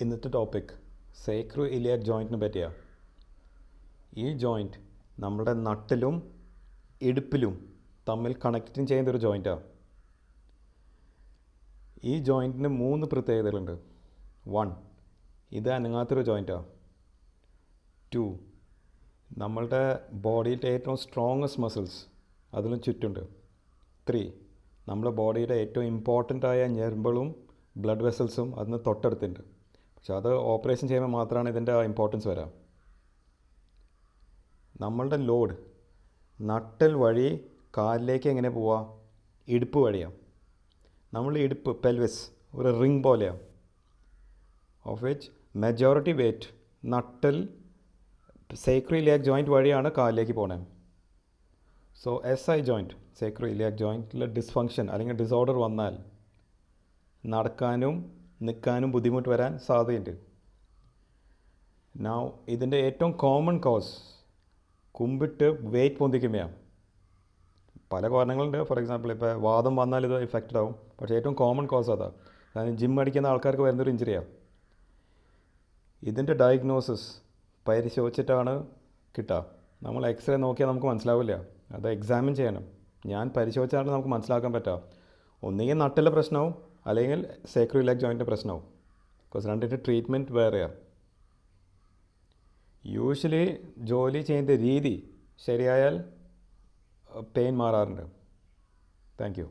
ഇന്നത്തെ topic sacro iliac ജോയിന്റിനെ പറ്റിയാണ് ഈ ജോയിന്റ് നമ്മുടെ നട്ടിലും ഇടുപ്പിലും തമ്മിൽ കണക്റ്റിങ് ചെയ്യുന്ന ഒരു ജോയിന്റാണ് ഈ ജോയിന്റിന് മൂന്ന് പ്രത്യേകതകളുണ്ട്. വൺ ഇത് അനങ്ങാത്തൊരു ജോയിന്റാണ് ടു നമ്മളുടെ ബോഡിയിലെ ഏറ്റവും സ്ട്രോങ്സ്റ്റ് മസിൽസ് അതിലും ചുറ്റുണ്ട്. ത്രീ നമ്മുടെ ബോഡിയുടെ ഏറ്റവും ഇമ്പോർട്ടന്റ് ആയ ഞരമ്പുകളും ബ്ലഡ് വെസൽസും അതിന് തൊട്ടടുത്തുണ്ട്. പക്ഷെ അത് ഓപ്പറേഷൻ ചെയ്യുമ്പോൾ മാത്രമാണ് ഇതിന്റെ ഇമ്പോർട്ടൻസ് വരാം. നമ്മളുടെ ലോഡ് നട്ടൽ വഴി കാലിലേക്ക് എങ്ങനെ പോവാ? ഇടുപ്പ് വഴിയാണ് നമ്മൾ ഇടുപ്പ് പെൽവിസ് ഒരു റിങ് പോലെയാണ് ഓഫ് വിച്ച് മെജോറിറ്റി വെയിറ്റ് നട്ടൽ സേക്രോ ഇലിയാക് ജോയിന്റ് വഴിയാണ് കാലിലേക്ക് പോകണേ so S I joint sacro iliac ജോയിന്റിൽ dysfunction അല്ലെങ്കിൽ ഡിസോർഡർ വന്നാൽ നടക്കാനും നിൽക്കാനും ബുദ്ധിമുട്ട് വരാൻ സാധ്യതയുണ്ട്. നൗ ഇതിന്റെ ഏറ്റവും കോമൺ കോസ് കുമ്പിട്ട് വെയിറ്റ് പൊന്തിക്കുമ്പോഴാണ് പല കാരണങ്ങളുണ്ട്. ഫോർ എക്സാമ്പിൾ ഇപ്പോൾ വാദം വന്നാൽ ഇത് ഇഫക്റ്റഡ് ആവും. പക്ഷേ ഏറ്റവും കോമൺ കോസ് അതാണ് കാരണം ജിം അടിക്കുന്ന ആൾക്കാർക്ക് വരുന്നൊരു ഇഞ്ചുറിയാണ് ഇതിന്റെ ഡയഗ്നോസിസ് പരിശോധിച്ചിട്ടാണ് കിട്ടുക നമ്മൾ എക്സ്റേ നോക്കിയാൽ നമുക്ക് മനസ്സിലാവില്ല. അത് എക്സാമിൻ ചെയ്യണം. ഞാൻ പരിശോധിച്ചാണ് നമുക്ക് മനസ്സിലാക്കാൻ പറ്റുക ഒന്നുകിൽ നട്ടിലെ പ്രശ്നവും അല്ലെങ്കിൽ സേക്രോ ഇലാക് ജോയിന്റെ പ്രശ്നമാവും. ബിക്കോസ് രണ്ടിന്റെ ട്രീറ്റ്മെന്റ് വേറെയാണ് യൂഷ്വലി ജോലി ചെയ്യുന്ന രീതി ശരിയായാൽ പെയിൻ മാറാറുണ്ട്. Thank you